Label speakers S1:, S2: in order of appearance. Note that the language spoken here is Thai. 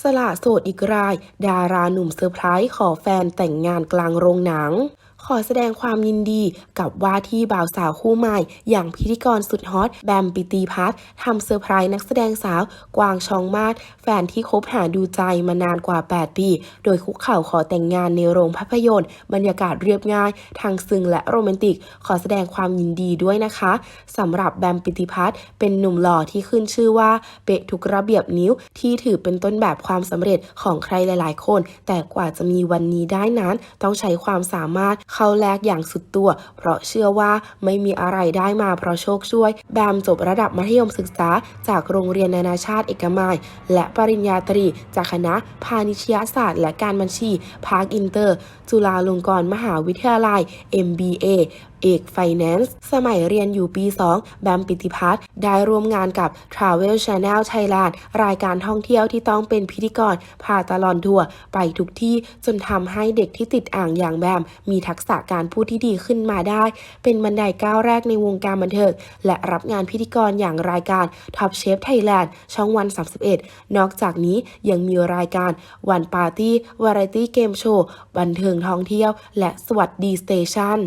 S1: สละโสดอีกราย ดาราหนุ่มเซอร์ไพรส์ขอแฟนแต่งงานกลางโรงหนัง ขอแสดงความยินดีกับว่าที่บ่าวสาวคู่ใหม่ อย่างพิธีกรสุดฮอตแบมปิตีพัฒน์ทำเซอร์ไพรส์นักแสดงสาวกวางชองมาศแฟนที่คบหาดูใจมานานกว่า 8 ปี โดยคุกเข่าขอแต่งงานในโรงภาพยนตร์ บรรยากาศเรียบง่ายทางซึ้งและโรแมนติก ขอแสดงความยินดีด้วยนะคะสำหรับแบมปิติพัฒน์เป็นหนุ่มหล่อที่ขึ้นชื่อว่าเป๊ะทุกระเบียบนิ้วที่ถือเป็นต้นแบบความสำเร็จของใครหลาย ๆ คน แต่กว่าจะมีวันนี้ได้นั้น ต้องใช้ความสามารถเข้าแลกอย่างสุดตัว เพราะเชื่อว่าไม่มีอะไรได้มาเพราะโชคช่วย แบมจบระดับมัธยมศึกษา จากโรงเรียนนานาชาติเอกมัยและปริญญาตรี จากคณะพาณิชยศาสตร์ และการบัญชี ภาคอินเตอร์ จุฬาลงกรณ์มหาวิทยาลัย MBA เอกไฟแนนซ์สมัยเรียนอยู่ปี 2 แบมปิติพัฒน์ได้ร่วมงานกับ Travel Channel Thailand รายการท่องเที่ยวที่ต้องเป็นพิธีกรพาตลอนทัวร์ไปทุกที่จนทำให้เด็กที่ติดอ่างอย่างแบมมีทักกษะการพูดที่ดีขึ้นมาได้ เป็นบันไดก้าวแรกในวงการบันเทิงและรับงานพิธีกรอย่างรายการ Top Chef Thailand ช่องวัน 31 นอกจากนี้ยังมีรายการวันปาร์ตี้วาไรตี้เกมโชว์บันเทิงท่องเที่ยว และสวัสดีสเตชัน